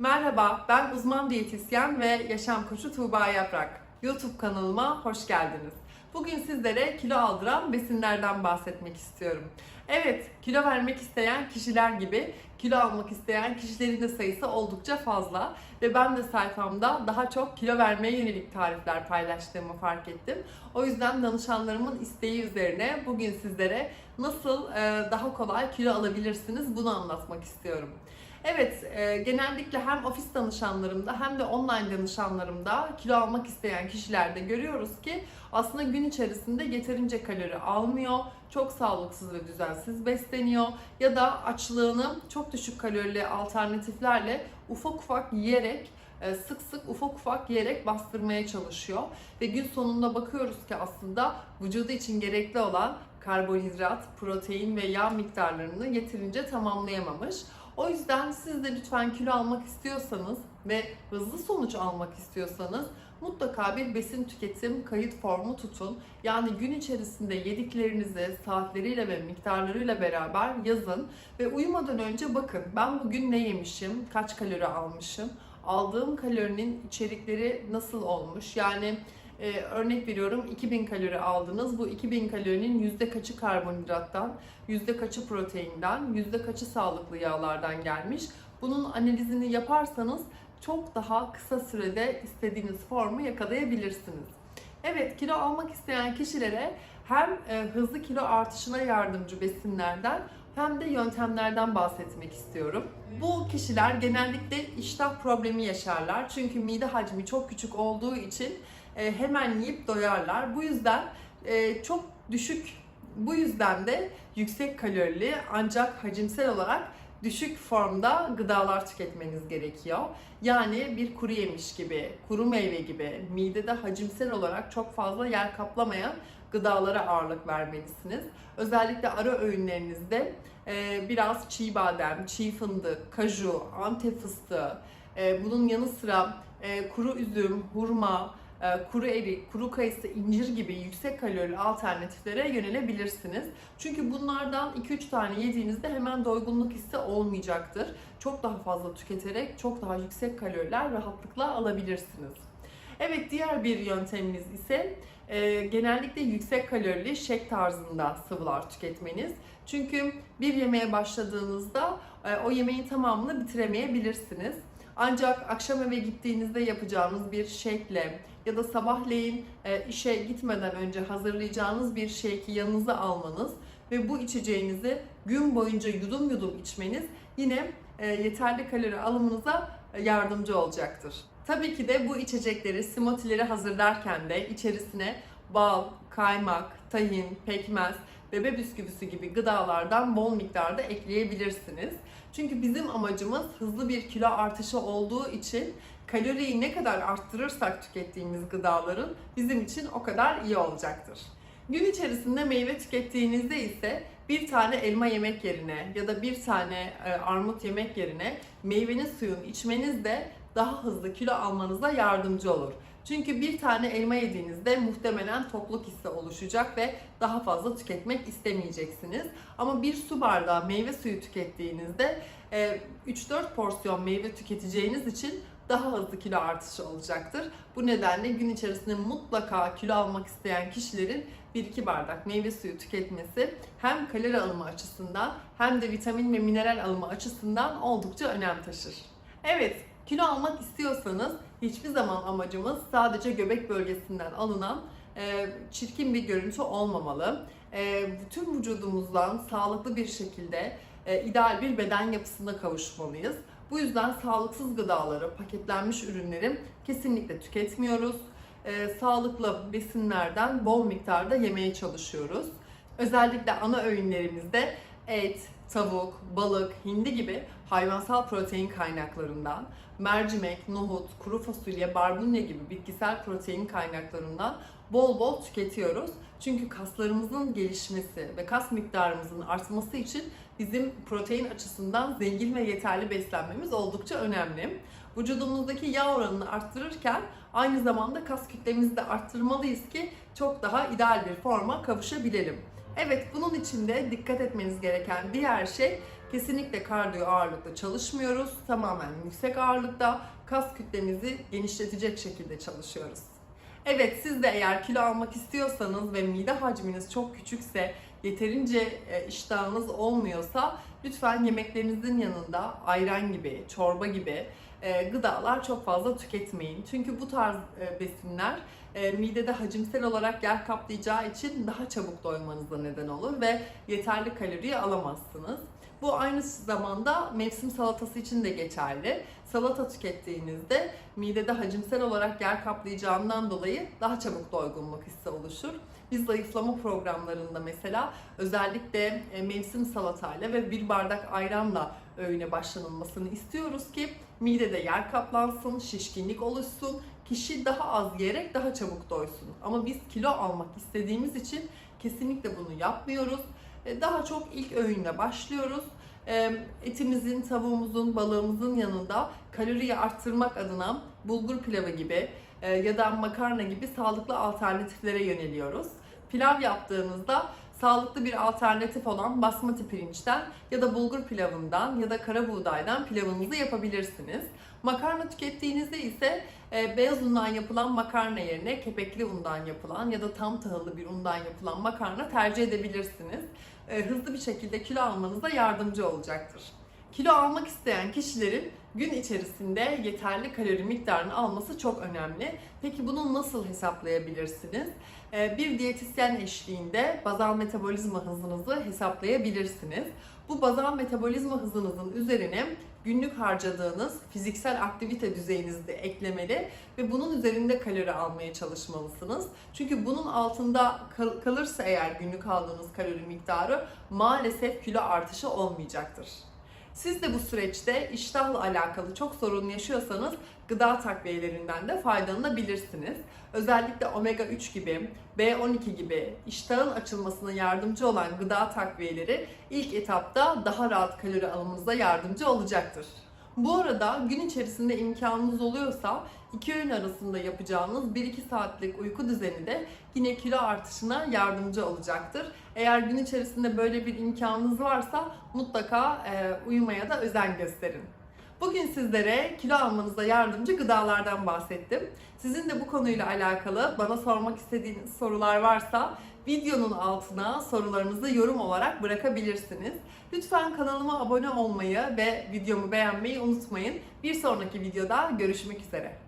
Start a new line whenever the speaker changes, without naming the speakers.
Merhaba, ben uzman diyetisyen ve yaşam koçu Tuğba Yaprak. YouTube kanalıma hoş geldiniz. Bugün sizlere kilo aldıran besinlerden bahsetmek istiyorum. Evet, kilo vermek isteyen kişiler gibi kilo almak isteyen kişilerin de sayısı oldukça fazla ve ben de sayfamda daha çok kilo vermeye yönelik tarifler paylaştığımı fark ettim. O yüzden danışanlarımın isteği üzerine bugün sizlere nasıl daha kolay kilo alabilirsiniz bunu anlatmak istiyorum. Evet, e, genellikle hem ofis danışanlarımda hem de online danışanlarımda kilo almak isteyen kişilerde görüyoruz ki aslında gün içerisinde yeterince kalori almıyor, çok sağlıksız ve düzensiz besleniyor ya da açlığını çok düşük kalorili alternatiflerle ufak ufak yiyerek e, sık sık ufak ufak yiyerek bastırmaya çalışıyor ve gün sonunda bakıyoruz ki aslında vücudu için gerekli olan karbonhidrat, protein ve yağ miktarlarını yeterince tamamlayamamış. O yüzden siz de lütfen kilo almak istiyorsanız ve hızlı sonuç almak istiyorsanız mutlaka bir besin tüketim kayıt formu tutun. Yani gün içerisinde yediklerinizi saatleriyle ve miktarlarıyla beraber yazın ve uyumadan önce bakın ben bugün ne yemişim, kaç kalori almışım, aldığım kalorinin içerikleri nasıl olmuş? Yani ee, örnek veriyorum 2000 kalori aldınız. Bu 2000 kalorinin yüzde kaçı karbonhidrattan, yüzde kaçı proteinden, yüzde kaçı sağlıklı yağlardan gelmiş. Bunun analizini yaparsanız çok daha kısa sürede istediğiniz formu yakalayabilirsiniz. Evet kilo almak isteyen kişilere hem e, hızlı kilo artışına yardımcı besinlerden hem de yöntemlerden bahsetmek istiyorum. Bu kişiler genellikle iştah problemi yaşarlar. Çünkü mide hacmi çok küçük olduğu için e, hemen yiyip doyarlar. Bu yüzden e, çok düşük, bu yüzden de yüksek kalorili ancak hacimsel olarak düşük formda gıdalar tüketmeniz gerekiyor. Yani bir kuru yemiş gibi, kuru meyve gibi midede hacimsel olarak çok fazla yer kaplamayan gıdalara ağırlık vermelisiniz. Özellikle ara öğünlerinizde e, biraz çiğ badem, çiğ fındık, kaju, antep fıstığı, bunun yanı sıra kuru üzüm, hurma, kuru erik, kuru kayısı, incir gibi yüksek kalorili alternatiflere yönelebilirsiniz. Çünkü bunlardan 2-3 tane yediğinizde hemen doygunluk hissi olmayacaktır. Çok daha fazla tüketerek çok daha yüksek kaloriler rahatlıkla alabilirsiniz. Evet diğer bir yönteminiz ise e, genellikle yüksek kalorili shake tarzında sıvılar tüketmeniz. Çünkü bir yemeğe başladığınızda e, o yemeğin tamamını bitiremeyebilirsiniz. Ancak akşam eve gittiğinizde yapacağınız bir shake'le ya da sabahleyin e, işe gitmeden önce hazırlayacağınız bir shake'i yanınıza almanız ve bu içeceğinizi gün boyunca yudum yudum içmeniz yine e, yeterli kalori alımınıza yardımcı olacaktır. Tabii ki de bu içecekleri, smoothie'leri hazırlarken de içerisine bal, kaymak, tahin, pekmez, bebe bisküvisi gibi gıdalardan bol miktarda ekleyebilirsiniz. Çünkü bizim amacımız hızlı bir kilo artışı olduğu için kaloriyi ne kadar arttırırsak tükettiğimiz gıdaların bizim için o kadar iyi olacaktır. Gün içerisinde meyve tükettiğinizde ise bir tane elma yemek yerine ya da bir tane e, armut yemek yerine meyvenin suyunu içmeniz de daha hızlı kilo almanıza yardımcı olur. Çünkü bir tane elma yediğinizde muhtemelen tokluk hissi oluşacak ve daha fazla tüketmek istemeyeceksiniz. Ama bir su bardağı meyve suyu tükettiğinizde 3-4 porsiyon meyve tüketeceğiniz için daha hızlı kilo artışı olacaktır. Bu nedenle gün içerisinde mutlaka kilo almak isteyen kişilerin 1-2 bardak meyve suyu tüketmesi hem kalori alımı açısından hem de vitamin ve mineral alımı açısından oldukça önem taşır. Evet, kilo almak istiyorsanız hiçbir zaman amacımız sadece göbek bölgesinden alınan e, çirkin bir görüntü olmamalı. E, bütün vücudumuzdan sağlıklı bir şekilde e, ideal bir beden yapısına kavuşmalıyız. Bu yüzden sağlıksız gıdaları, paketlenmiş ürünleri kesinlikle tüketmiyoruz. E, sağlıklı besinlerden bol miktarda yemeye çalışıyoruz. Özellikle ana öğünlerimizde et, tavuk, balık, hindi gibi hayvansal protein kaynaklarından, mercimek, nohut, kuru fasulye, barbunya gibi bitkisel protein kaynaklarından bol bol tüketiyoruz. Çünkü kaslarımızın gelişmesi ve kas miktarımızın artması için bizim protein açısından zengin ve yeterli beslenmemiz oldukça önemli. Vücudumuzdaki yağ oranını arttırırken aynı zamanda kas kütlemizi de arttırmalıyız ki çok daha ideal bir forma kavuşabilelim. Evet bunun için de dikkat etmeniz gereken diğer şey Kesinlikle kardiyo ağırlıkta çalışmıyoruz. Tamamen yüksek ağırlıkta kas kütlemizi genişletecek şekilde çalışıyoruz. Evet siz de eğer kilo almak istiyorsanız ve mide hacminiz çok küçükse, yeterince e, iştahınız olmuyorsa lütfen yemeklerinizin yanında ayran gibi, çorba gibi e, gıdalar çok fazla tüketmeyin. Çünkü bu tarz e, besinler midede hacimsel olarak yer kaplayacağı için daha çabuk doymanıza neden olur ve yeterli kaloriyi alamazsınız. Bu aynı zamanda mevsim salatası için de geçerli. Salata tükettiğinizde midede hacimsel olarak yer kaplayacağından dolayı daha çabuk doygunluk hissi oluşur. Biz zayıflama programlarında mesela özellikle e, mevsim salatayla ve bir bardak ayranla öğüne başlanılmasını istiyoruz ki midede yer kaplansın, şişkinlik oluşsun, kişi daha az yiyerek daha çabuk doysun. Ama biz kilo almak istediğimiz için kesinlikle bunu yapmıyoruz. E, Daha çok ilk öğünle başlıyoruz. E, Etimizin, tavuğumuzun, balığımızın yanında kaloriyi arttırmak adına bulgur pilavı gibi e, ya da makarna gibi sağlıklı alternatiflere yöneliyoruz. Pilav yaptığınızda sağlıklı bir alternatif olan basmati pirinçten ya da bulgur pilavından ya da kara buğdaydan pilavınızı yapabilirsiniz. Makarna tükettiğinizde ise e, beyaz undan yapılan makarna yerine kepekli undan yapılan ya da tam tahıllı bir undan yapılan makarna tercih edebilirsiniz. E, hızlı bir şekilde kilo almanıza yardımcı olacaktır. Kilo almak isteyen kişilerin gün içerisinde yeterli kalori miktarını alması çok önemli. Peki bunu nasıl hesaplayabilirsiniz? Ee, Bir diyetisyen eşliğinde bazal metabolizma hızınızı hesaplayabilirsiniz. Bu bazal metabolizma hızınızın üzerine günlük harcadığınız fiziksel aktivite düzeyinizi de eklemeli ve bunun üzerinde kalori almaya çalışmalısınız. Çünkü bunun altında kal- kalırsa eğer günlük aldığınız kalori miktarı maalesef kilo artışı olmayacaktır. Siz de bu süreçte iştahla alakalı çok sorun yaşıyorsanız gıda takviyelerinden de faydalanabilirsiniz. Özellikle omega 3 gibi, B12 gibi iştahın açılmasına yardımcı olan gıda takviyeleri ilk etapta daha rahat kalori alımınıza yardımcı olacaktır. Bu arada gün içerisinde imkanınız oluyorsa iki öğün arasında yapacağınız 1-2 saatlik uyku düzeni de yine kilo artışına yardımcı olacaktır. Eğer gün içerisinde böyle bir imkanınız varsa mutlaka uyumaya da özen gösterin. Bugün sizlere kilo almanıza yardımcı gıdalardan bahsettim. Sizin de bu konuyla alakalı bana sormak istediğiniz sorular varsa videonun altına sorularınızı yorum olarak bırakabilirsiniz. Lütfen kanalıma abone olmayı ve videomu beğenmeyi unutmayın. Bir sonraki videoda görüşmek üzere.